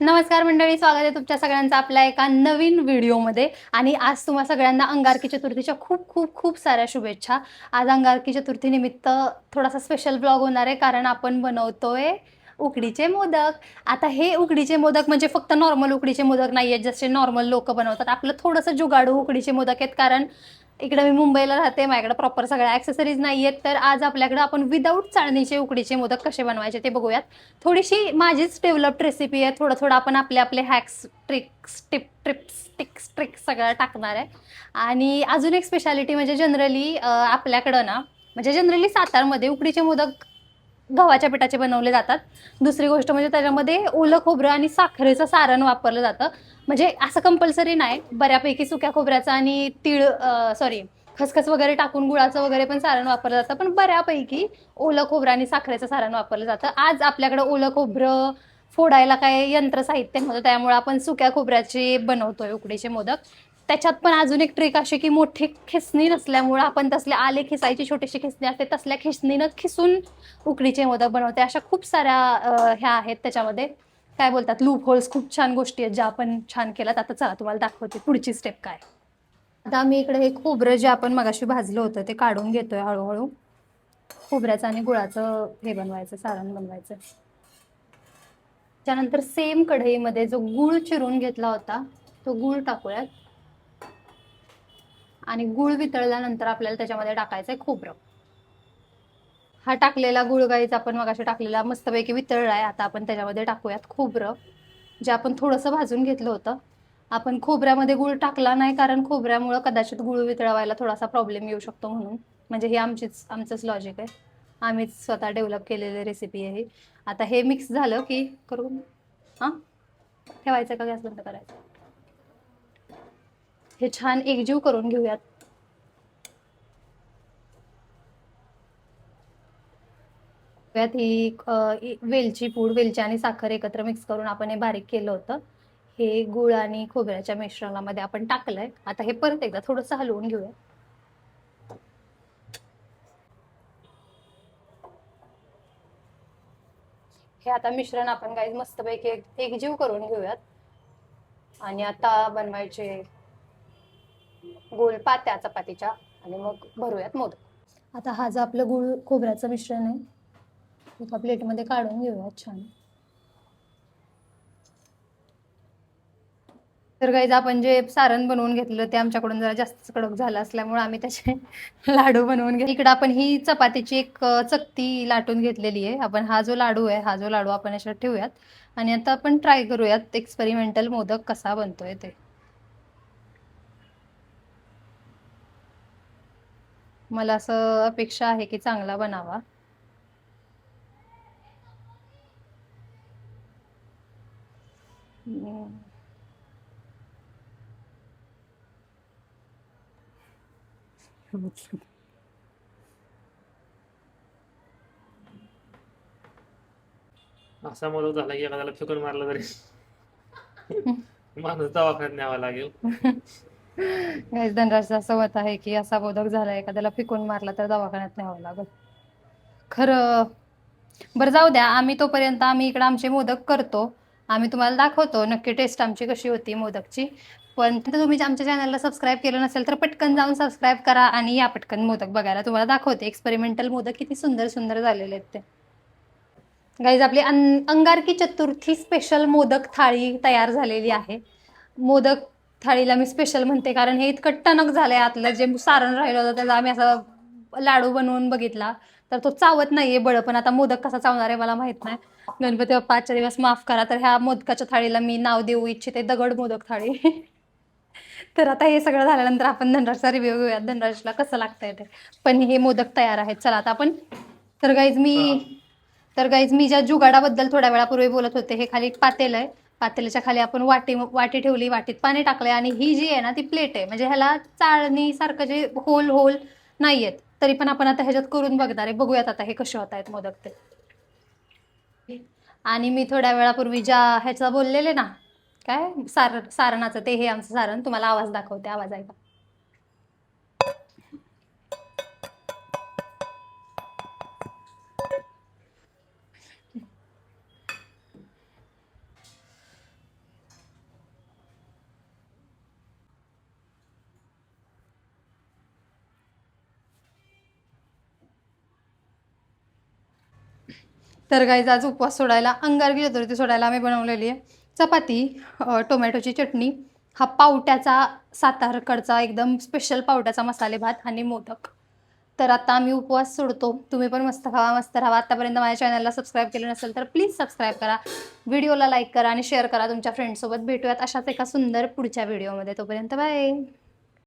नमस्कार मंडळी स्वागत आहे तुमच्या सगळ्यांचं आपल्या एका नवीन व्हिडिओमध्ये. आणि आज तुम्हा सगळ्यांना अंगारकी चतुर्थीच्या खूप खूप खूप साऱ्या शुभेच्छा. आज अंगारकी चतुर्थीनिमित्त थोडासा स्पेशल ब्लॉग होणार आहे कारण आपण बनवतोय उकडीचे मोदक. आता हे उकडीचे मोदक म्हणजे फक्त नॉर्मल उकडीचे मोदक नाही आहेत जसे नॉर्मल लोक बनवतात. आपलं थोडंसं जुगाडू उकडीचे मोदक आहेत कारण इकडे मी मुंबईला राहते माझ्याकडे प्रॉपर सगळ्या ॲक्सेसरीज नाही आहेत तर आज आपल्याकडे आपण विदाऊट चाळणीचे उकडीचे मोदक कसे बनवायचे ते बघूयात. थोडीशी माझीच डेव्हलप्ड रेसिपी आहे. थोडं थोडं आपण आपले आपले hacks tricks tip trips ticks tricks सगळं टाकणार आहे. आणि अजून एक स्पेशालिटी म्हणजे जनरली आपल्याकडं ना म्हणजे जनरली सातारमध्ये उकडीचे मोदक गव्हाच्या पिठाचे बनवले जातात. दुसरी गोष्ट म्हणजे त्याच्यामध्ये ओलं खोबरं आणि साखरेचं सारण वापरलं जातं. म्हणजे असं कंपल्सरी नाही. बऱ्यापैकी सुक्या खोबऱ्याचं आणि तीळ सॉरी खसखस वगैरे टाकून गुळाचं वगैरे पण सारण वापरलं जातं. पण बऱ्यापैकी ओलं खोबरं आणि साखरेचं सारण वापरलं जातं. आज आपल्याकडं ओलं खोबरं फोडायला काय यंत्र साहित्य नव्हतं. त्यामुळे आपण सुक्या खोबऱ्याचे बनवतोय उकडीचे मोदक. त्याच्यात पण अजून एक ट्रिक अशी की मोठी खिसणी नसल्यामुळं आपण तसले आले खिसायची छोटीशी खिसणी असते तसल्या खिसणीनं खिसून उकडीचे मोदक बनवते. अशा खूप साऱ्या ह्या आहेत त्याच्यामध्ये. काय बोलतात? लूप होल्स खूप छान गोष्टी आहेत ज्या आपण छान केल्यात. आता चला तुम्हाला दाखवते पुढची स्टेप काय आता मी इकडे हे खोबरं जे आपण मगाशी भाजलं होतं ते काढून घेतोय हळूहळू. खोबऱ्याचं आणि गुळाचं हे बनवायचं सारण बनवायचं. त्यानंतर सेम कढईमध्ये जो गुळ चिरून घेतला होता तो गुळ टाकूयात. आणि गुळ वितळल्यानंतर आपल्याला त्याच्यामध्ये टाकायचं आहे खोबरं. हा टाकलेला गुळगाईचा आपण मगाशी टाकलेला मस्तपैकी वितळला आहे. आता आपण त्याच्यामध्ये टाकूयात खोबरं जे आपण थोडंसं भाजून घेतलं होतं. आपण खोबऱ्यामध्ये गुळ टाकला नाही कारण खोबऱ्यामुळं कदाचित गुळ वितळवायला थोडासा प्रॉब्लेम येऊ शकतो म्हणून. म्हणजे हे आमचीच आमचंच लॉजिक आहे. आम्हीच स्वतः डेव्हलप केलेली रेसिपी आहे आता हे मिक्स झालं की करून हां? ठेवायचं का गॅस बंद करायचं? हे छान एकजीव करून घेऊयात. ही वेलची पूड वेलची आणि साखर एकत्र मिक्स करून आपण हे बारीक केलं होतं. हे गुळ आणि खोबऱ्याच्या मिश्रणामध्ये आपण टाकलंय. आता हे परत एकदा थोडंसं हलवून घेऊया. हे आता मिश्रण आपण काही मस्तपैकी एकजीव करून घेऊयात. आणि आता बनवायचे गोल पात्या चपातीच्या. आणि मग भरूयात मोदक. आता हा जो आपलं गुळ खोबऱ्याचं मिश्रण आहे एका प्लेटमध्ये काढून घेऊयात छान. तर गाईज आपण जे सारण बनवून घेतलं ते आमच्याकडून जरा जास्त कडक झालं असल्यामुळे आम्ही त्याचे लाडू बनवून घेतले. इकडं आपण ही चपातीची एक चकती लाटून घेतलेली आहे. आपण हा जो लाडू आहे हा जो लाडू आपण याच्यात ठेवूयात. आणि आता आपण ट्राय करूयात एक्सपेरिमेंटल मोदक कसा बनतोय ते. मला असं अपेक्षा आहे की चांगला बनावा. असा मोदक झाला की एखाद्याला फेकून मारला तरी माणूस दवाखान्यात न्यावा लागेल गाईज धनराजचा असं मत आहे की असा मोदक झाला एखाद्याला फिकून मारला तर दवाखान्यात न्यावं लागल. खरं बरं जाऊ द्या आम्ही तोपर्यंत आम्ही इकडे आमचे मोदक करतो. आम्ही तुम्हाला दाखवतो नक्की टेस्ट आमची कशी होती मोदकची. पण तुम्ही आमच्या चॅनलला सबस्क्राईब केलं नसेल तर पटकन जाऊन सबस्क्राईब करा आणि या पटकन मोदक बघायला. तुम्हाला दाखवते एक्सपेरिमेंटल मोदक किती सुंदर सुंदर झालेले आहेत ते. गाईज आपली अंगारकी चतुर्थी स्पेशल मोदक थाळी तयार झालेली आहे. मोदक थाळीला मी स्पेशल म्हणते कारण हे इतकं टणक झालंय आतलं जे सारण राहिलं होतं त्याचा आम्ही असं लाडू बनवून बघितला. तर तो चावत नाहीये बळ पण आता मोदक कसा चावणार आहे मला माहीत नाही. गणपती बाप्पाच्या दिवस माफ करा तर ह्या मोदकाच्या थाळीला मी नाव देऊ इच्छिते दगड मोदक थाळी. तर आता हे सगळं झाल्यानंतर आपण धनराजचा रिव्ह्यू घेऊया धनराजला कसं लागतंय ते. पण हे मोदक तयार आहेत. चला आता आपण तर गाईज मी तर गाईज मी ज्या जुगाडाबद्दल थोड्या वेळापूर्वी बोलत होते हे खाली पातेलं पातेल आहे. पातेल्याच्या खाली आपण वाटी वाटी ठेवली वाटीत पाणी टाकलंय आणि ही जी आहे ना ती प्लेट आहे. म्हणजे ह्याला चाळणीसारखं जे होल होल नाही आहेत तरी पण आपण आता ह्याच्यात करून बघणार आहे. बघूयात आता हे कसे होत आहेत मोदक ते. आणि मी थोड्या वेळापूर्वी ज्या ह्याचा बोललेले ना काय? सार सारणाचं ते हे आमचं सारण. तुम्हाला आवाज दाखवते. आवाज ऐका. तर गाईज आज उपवास सोडायला अंगारकी चतुर्थी सोडायला आम्ही बनवलेली आहे. चपाती टोमॅटोची चटणी हा पावट्याचा सातारकडचा एकदम स्पेशल पावट्याचा मसाले भात आणि मोदक. तर आता आम्ही उपवास सोडतो. तुम्ही पण मस्त खावा मस्त राहा. आतापर्यंत माझ्या चॅनलला सबस्क्राईब केलं नसेल तर प्लीज सबस्क्राईब करा. व्हिडिओला लाईक करा आणि शेअर करा. तुमच्या फ्रेंडसोबत भेटूयात अशाच एका सुंदर पुढच्या व्हिडिओमध्ये तोपर्यंत बाय